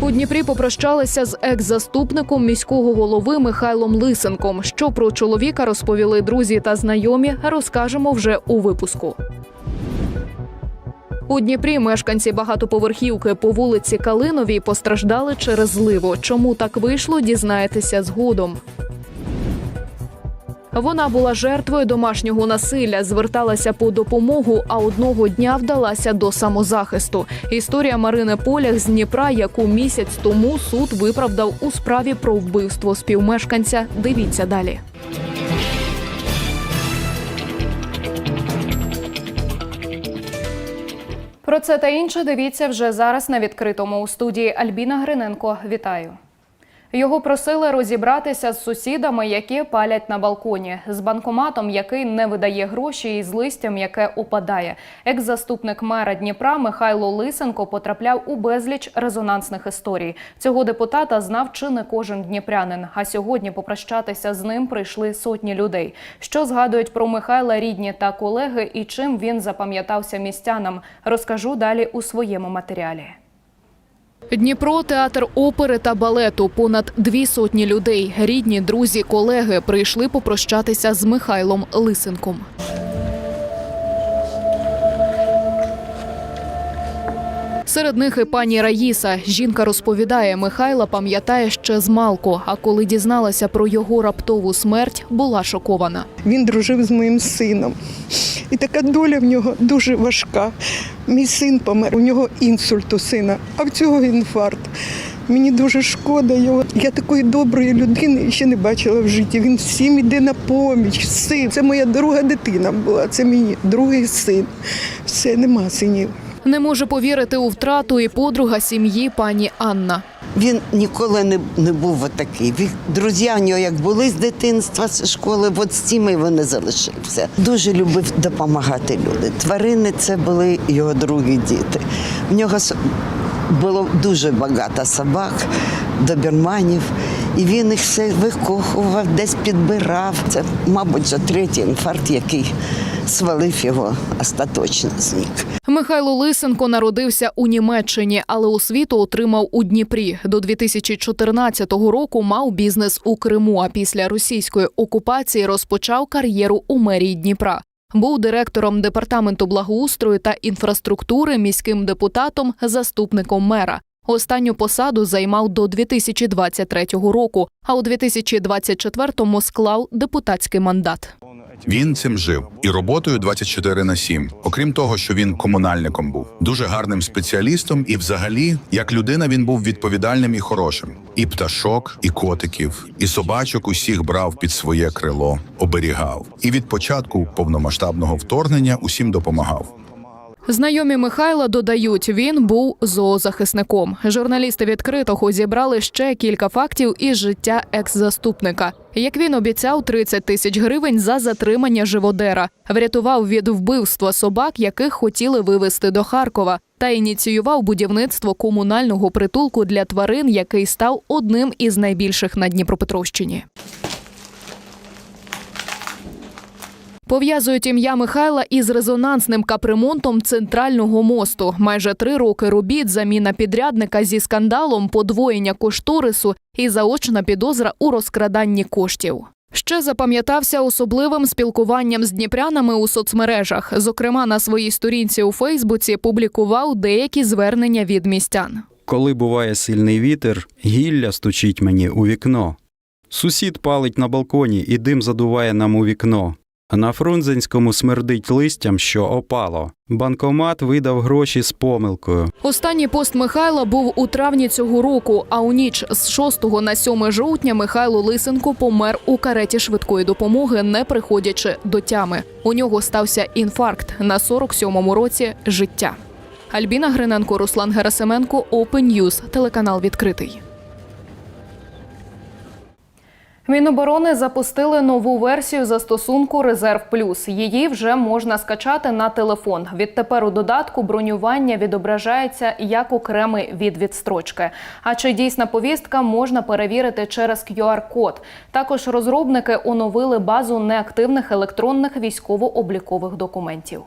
У Дніпрі попрощалися з екс-заступником міського голови Михайлом Лисенком. Що про чоловіка розповіли друзі та знайомі, розкажемо вже у випуску. У Дніпрі мешканці багатоповерхівки по вулиці Калиновій постраждали через зливу. Чому так вийшло, дізнаєтеся згодом. Вона була жертвою домашнього насилля, зверталася по допомогу, а одного дня вдалася до самозахисту. Історія Марини Полях з Дніпра, яку місяць тому суд виправдав у справі про вбивство співмешканця. Дивіться далі. Про це та інше дивіться вже зараз на відкритому у студії Альбіна Гриненко. Вітаю. Його просили розібратися з сусідами, які палять на балконі, з банкоматом, який не видає гроші, і з листям, яке опадає. Екс-заступник мера Дніпра Михайло Лисенко потрапляв у безліч резонансних історій. Цього депутата знав чи не кожен дніпрянин. А сьогодні попрощатися з ним прийшли сотні людей. Що згадують про Михайла рідні та колеги, і чим він запам'ятався містянам, розкажу далі у своєму матеріалі. Дніпро, театр опери та балету. Понад дві сотні людей, рідні, друзі, колеги прийшли попрощатися з Михайлом Лисенком. Серед них і пані Раїса. Жінка розповідає, Михайла пам'ятає ще з малку, а коли дізналася про його раптову смерть, була шокована. Він дружив з моїм сином. І така доля в нього дуже важка. Мій син помер, у нього інсульт у сина, а в цього інфаркт. Мені дуже шкода його. Я такої доброї людини ще не бачила в житті. Він всім іде на поміч. Син. Це моя друга дитина була, це мій другий син. Все, нема синів. Не може повірити у втрату і подруга сім'ї пані Анна. Він ніколи не, не був отакий. Він, друзі у нього як були з дитинства, з школи, от з цими вони залишився. Дуже любив допомагати люди. Тварини це були його другі діти. В нього було дуже багато собак, доберманів, і він їх все викохував, десь підбирав. Це, мабуть, вже третій інфаркт, який свалив його остаточно зник. Михайло Лисенко народився у Німеччині, але освіту отримав у Дніпрі. До 2014 року мав бізнес у Криму. А після російської окупації розпочав кар'єру у мерії Дніпра. Був директором департаменту благоустрою та інфраструктури, міським депутатом, заступником мера. Останню посаду займав до 2023 року, а у 2024-му склав депутатський мандат. Він цим жив і роботою 24 на 7. Окрім того, що він комунальником був дуже гарним спеціалістом, і, взагалі, як людина, він був відповідальним і хорошим. І пташок, і котиків, і собачок усіх брав під своє крило, оберігав. І від початку повномасштабного вторгнення усім допомагав. Знайомі Михайла додають, він був зоозахисником. Журналісти відкритого зібрали ще кілька фактів із життя екс-заступника. Як він обіцяв 30 тисяч гривень за затримання живодера, врятував від вбивства собак, яких хотіли вивезти до Харкова, та ініціював будівництво комунального притулку для тварин, який став одним із найбільших на Дніпропетровщині. Пов'язують ім'я Михайла із резонансним капремонтом центрального мосту. Майже три роки робіт, заміна підрядника зі скандалом, подвоєння кошторису і заочна підозра у розкраданні коштів. Ще запам'ятався особливим спілкуванням з дніпрянами у соцмережах. Зокрема, на своїй сторінці у Фейсбуці публікував деякі звернення від містян. Коли буває сильний вітер, гілля стучить мені у вікно. Сусід палить на балконі і дим задуває нам у вікно. На Фрунзенському смердить листям, що опало. Банкомат видав гроші з помилкою. Останній пост Михайла був у травні цього року. А у ніч з 6 на 7 жовтня Михайло Лисенко помер у кареті швидкої допомоги, не приходячи до тями. У нього стався інфаркт на 47-му році життя. Альбіна Гриненко, Руслан Герасименко, Open News, телеканал відкритий. Міноборони запустили нову версію застосунку Резерв Плюс. Її вже можна скачати на телефон. Відтепер у додатку бронювання відображається як окремий від відстрочки. А чи дійсна повістка можна перевірити через QR-код. Також розробники оновили базу неактивних електронних військово-облікових документів.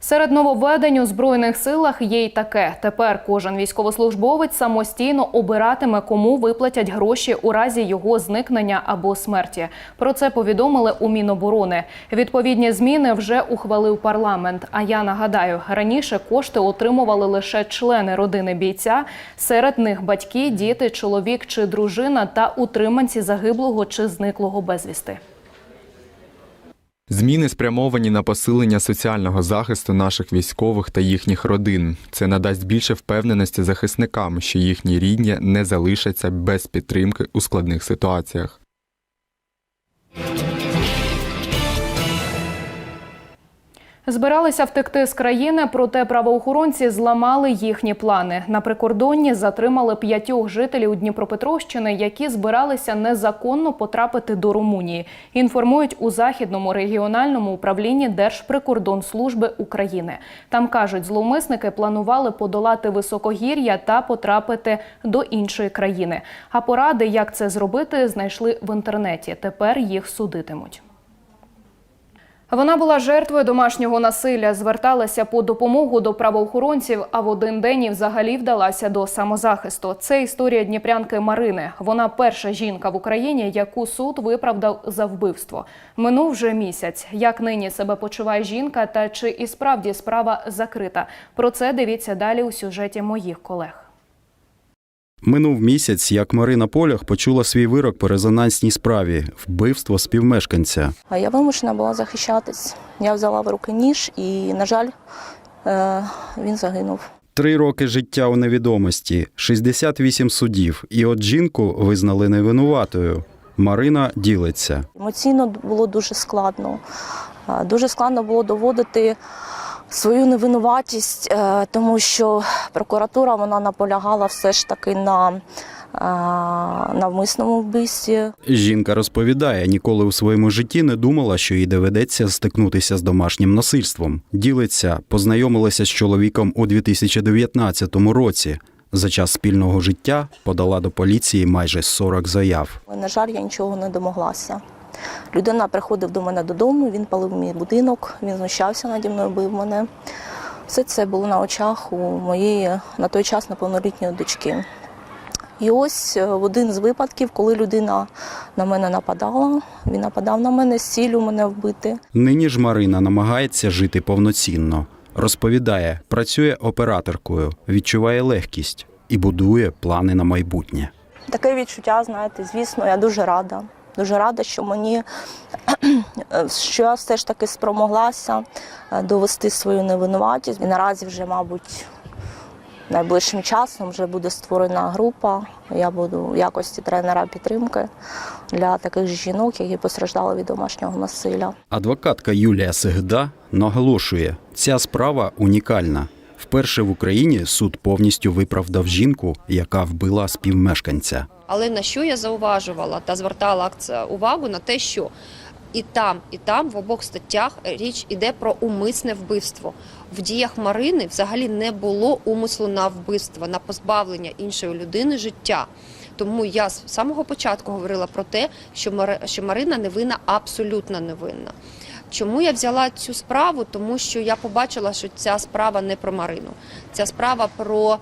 Серед нововведень у збройних силах є й таке: тепер кожен військовослужбовець самостійно обиратиме, кому виплатять гроші у разі його зникнення або смерті. Про це повідомили у Міноборони. Відповідні зміни вже ухвалив парламент. А я нагадаю, раніше кошти отримували лише члени родини бійця. Серед них батьки, діти, чоловік чи дружина та утриманці загиблого чи зниклого безвісти. Зміни спрямовані на посилення соціального захисту наших військових та їхніх родин. Це надасть більше впевненості захисникам, що їхні рідні не залишаться без підтримки у складних ситуаціях. Збиралися втекти з країни, проте правоохоронці зламали їхні плани. На прикордонні затримали п'ятьох жителів Дніпропетровщини, які збиралися незаконно потрапити до Румунії. Інформують у західному регіональному управлінні Держприкордонслужби України. Там кажуть, зловмисники планували подолати високогір'я та потрапити до іншої країни. А поради, як це зробити, знайшли в інтернеті. Тепер їх судитимуть. Вона була жертвою домашнього насилля, зверталася по допомогу до правоохоронців, а в один день і взагалі вдалася до самозахисту. Це історія дніпрянки Марини. Вона перша жінка в Україні, яку суд виправдав за вбивство. Минув вже місяць. Як нині себе почуває жінка, та чи і справді справа закрита? Про це дивіться далі у сюжеті моїх колег. Минув місяць, як Марина Полях почула свій вирок по резонансній справі вбивство співмешканця. А я вимушена була захищатись. Я взяла в руки ніж і, на жаль, е, він загинув. Три роки життя у невідомості, 68 судів, і от жінку визнали невинуватою. Марина ділиться. Емоційно було дуже складно. Е, Дуже складно було доводити свою невинуватість, е, тому що прокуратура вона наполягала все ж таки на е, навмисному вбивстві. Жінка розповідає, ніколи у своєму житті не думала, що їй доведеться стикнутися з домашнім насильством. Ділиться, познайомилася з чоловіком у 2019 році. За час спільного життя подала до поліції майже 40 заяв. На жаль, я нічого не домоглася. Людина приходив до мене додому, він палив мій будинок, він знущався наді мною, бив мене. Все це було на очах у моєї на той час неповнолітньої дочки. І ось е, в один з випадків, коли людина на мене нападала, він нападав на мене з ціллю мене вбити. Нині ж Марина намагається жити повноцінно. Розповідає, працює операторкою, відчуває легкість і будує плани на майбутнє. Таке відчуття, знаєте, звісно, я дуже рада. Дуже рада, що мені що я все ж таки спромоглася е, довести свою невинуватість. І наразі вже, мабуть, найближчим часом вже буде створена група. Я буду в якості тренера підтримки для таких жінок, які постраждали від домашнього насилля. Адвокатка Юлія Сегда наголошує, ця справа унікальна. Вперше в Україні суд повністю виправдав жінку, яка вбила співмешканця. Але на що я зауважувала та звертала увагу на те, що і там, і там в обох статтях річ іде про умисне вбивство. В діях Марини взагалі не було умислу на вбивство, на позбавлення іншої людини життя. Тому я з самого початку говорила про те, що Мари- що Марина невинна, абсолютно невинна. Чому я взяла цю справу? Тому що я побачила, що ця справа не про Марину, ця справа про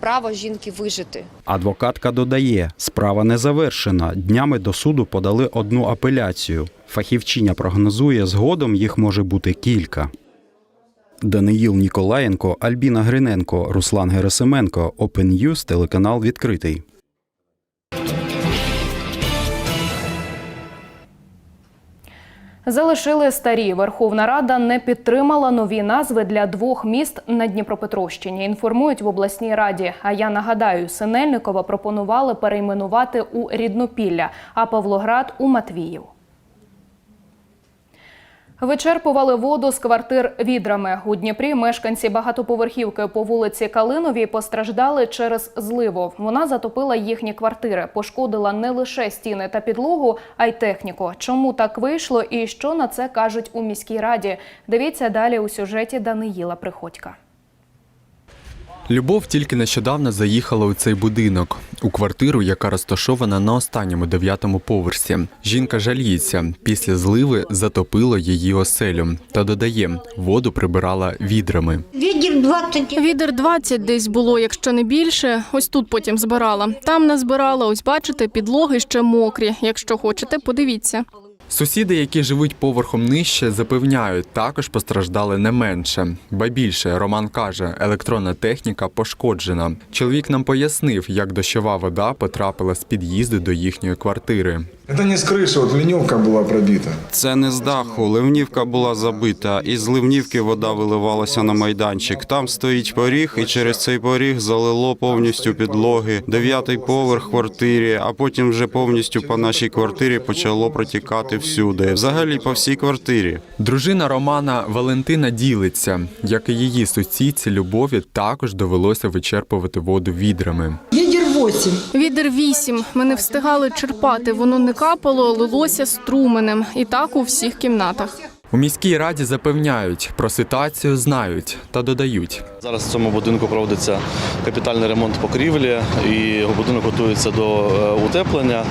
право жінки вижити. Адвокатка додає, справа не завершена. Днями до суду подали одну апеляцію. Фахівчиня прогнозує, згодом їх може бути кілька. Даниїл Ніколаєнко, Альбіна Гриненко, Руслан Герасименко, Open News, телеканал відкритий. Залишили старі. Верховна Рада не підтримала нові назви для двох міст на Дніпропетровщині. Інформують в обласній раді. А я нагадаю, Синельникова пропонували перейменувати у Ріднопілля, а Павлоград у Матвіїв. Вичерпували воду з квартир відрами. У Дніпрі мешканці багатоповерхівки по вулиці Калиновій постраждали через зливу. Вона затопила їхні квартири, пошкодила не лише стіни та підлогу, а й техніку. Чому так вийшло і що на це кажуть у міській раді? Дивіться далі у сюжеті Даниїла Приходька. Любов тільки нещодавно заїхала у цей будинок, у квартиру, яка розташована на останньому дев'ятому поверсі. Жінка жаліється, після зливи затопило її оселю та додає, воду прибирала відрами. Відділ 20 Відер 20 десь було, якщо не більше. Ось тут потім збирала. Там не збирала. Ось бачите, підлоги ще мокрі. Якщо хочете, подивіться. Сусіди, які живуть поверхом нижче, запевняють, також постраждали не менше. Ба більше Роман каже, електронна техніка пошкоджена. Чоловік нам пояснив, як дощова вода потрапила з під'їзду до їхньої квартири. Это не с крыши, вот ливневка была пробита. Це не з даху. Ливнівка була забита, і з ливнівки вода виливалася на майданчик. Там стоїть поріг, і через цей поріг залило повністю підлоги, дев'ятий поверх квартирі, а потім вже повністю по нашій квартирі почало протікати всюди. Взагалі по всій квартирі. Дружина Романа Валентина ділиться, як і її сусідці Любові, також довелося вичерпувати воду відрами. Відділ 8. Відер 8. Ми не встигали черпати. Воно не капало, лилося струменем. І так у всіх кімнатах. У міській раді запевняють, про ситуацію знають та додають. Зараз в цьому будинку проводиться капітальний ремонт покрівлі і будинок готується до е, утеплення.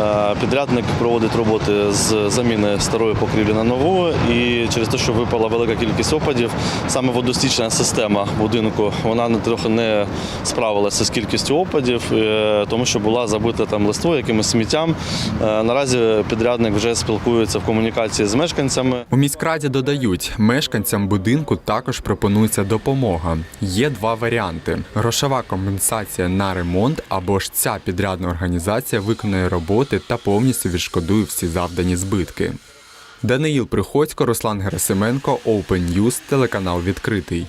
Е, Підрядник проводить роботи з заміни старої покрівлі на нову. І через те, що випала велика кількість опадів, саме водостічна система будинку вона не- трохи не справилася з кількістю опадів, е, тому що була забита там листвою, якимось сміттям. Наразі підрядник вже спілкується в комунікації з мешканцями. Міськраді додають, мешканцям будинку також пропонується допомога. Є два варіанти: грошова компенсація на ремонт або ж ця підрядна організація виконує роботи та повністю відшкодує всі завдані збитки. Даниїл Приходько, Руслан Герасименко, Open News, телеканал відкритий.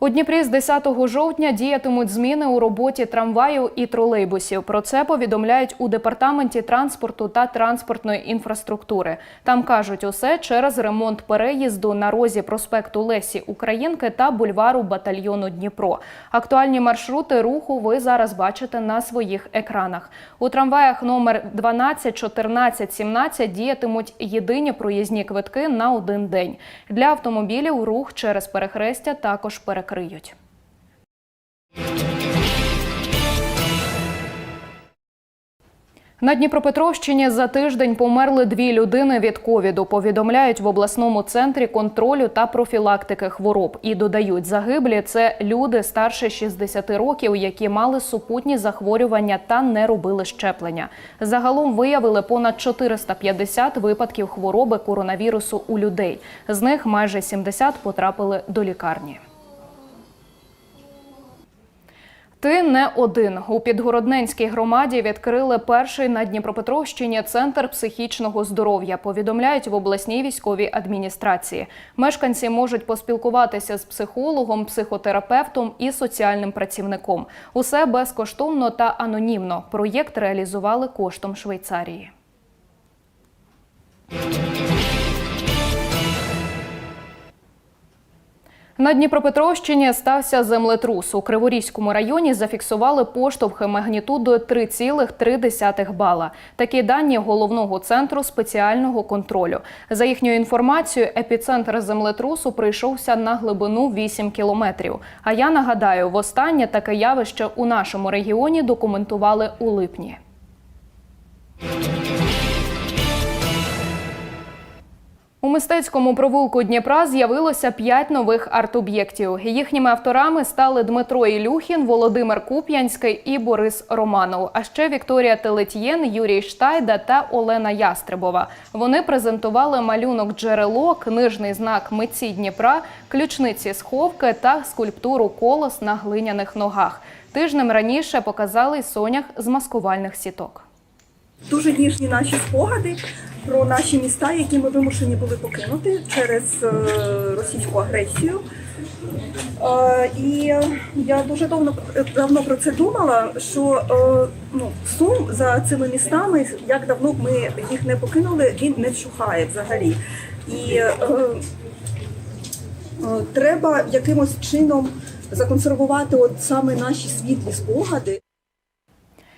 У Дніпрі з 10 жовтня діятимуть зміни у роботі трамваю і тролейбусів. Про це повідомляють у департаменті транспорту та транспортної інфраструктури. Там кажуть усе через ремонт переїзду на розі проспекту Лесі Українки та бульвару батальйону Дніпро. Актуальні маршрути руху ви зараз бачите на своїх екранах. У трамваях номер 12, 14, 17 діятимуть єдині проїзні квитки на один день. Для автомобілів рух через перехрестя також перекриють. На Дніпропетровщині за тиждень померли дві людини від ковіду. Повідомляють в обласному центрі контролю та профілактики хвороб. І додають, загиблі це люди старше 60 років, які мали супутні захворювання та не робили щеплення. Загалом виявили понад 450 випадків хвороби коронавірусу у людей. З них майже 70 потрапили до лікарні. Ти не один у Підгородненській громаді відкрили перший на Дніпропетровщині центр психічного здоров'я. Повідомляють в обласній військовій адміністрації. Мешканці можуть поспілкуватися з психологом, психотерапевтом і соціальним працівником. Усе безкоштовно та анонімно. Проєкт реалізували коштом Швейцарії. На Дніпропетровщині стався землетрус. У Криворізькому районі зафіксували поштовхи магнітудою 3,3 бала. Такі дані головного центру спеціального контролю. За їхньою інформацією, епіцентр землетрусу прийшовся на глибину 8 кілометрів. А я нагадаю, востаннє таке явище у нашому регіоні документували у липні. У мистецькому провулку Дніпра з'явилося п'ять нових арт-об'єктів. Їхніми авторами стали Дмитро Ілюхін, Володимир Куп'янський і Борис Романов. А ще Вікторія Телетьєн, Юрій Штайда та Олена Ястребова. Вони презентували малюнок джерело, книжний знак митці Дніпра, ключниці сховки та скульптуру колос на глиняних ногах. Тижнем раніше показали сонях з маскувальних сіток. Дуже ніжні наші спогади про наші міста, які ми вимушені були покинути через е, російську агресію. Е, І я дуже давно, давно про це думала, що е, ну, сум за цими містами, як давно б ми їх не покинули, він не вщухає взагалі. І треба якимось чином законсервувати от саме наші світлі спогади.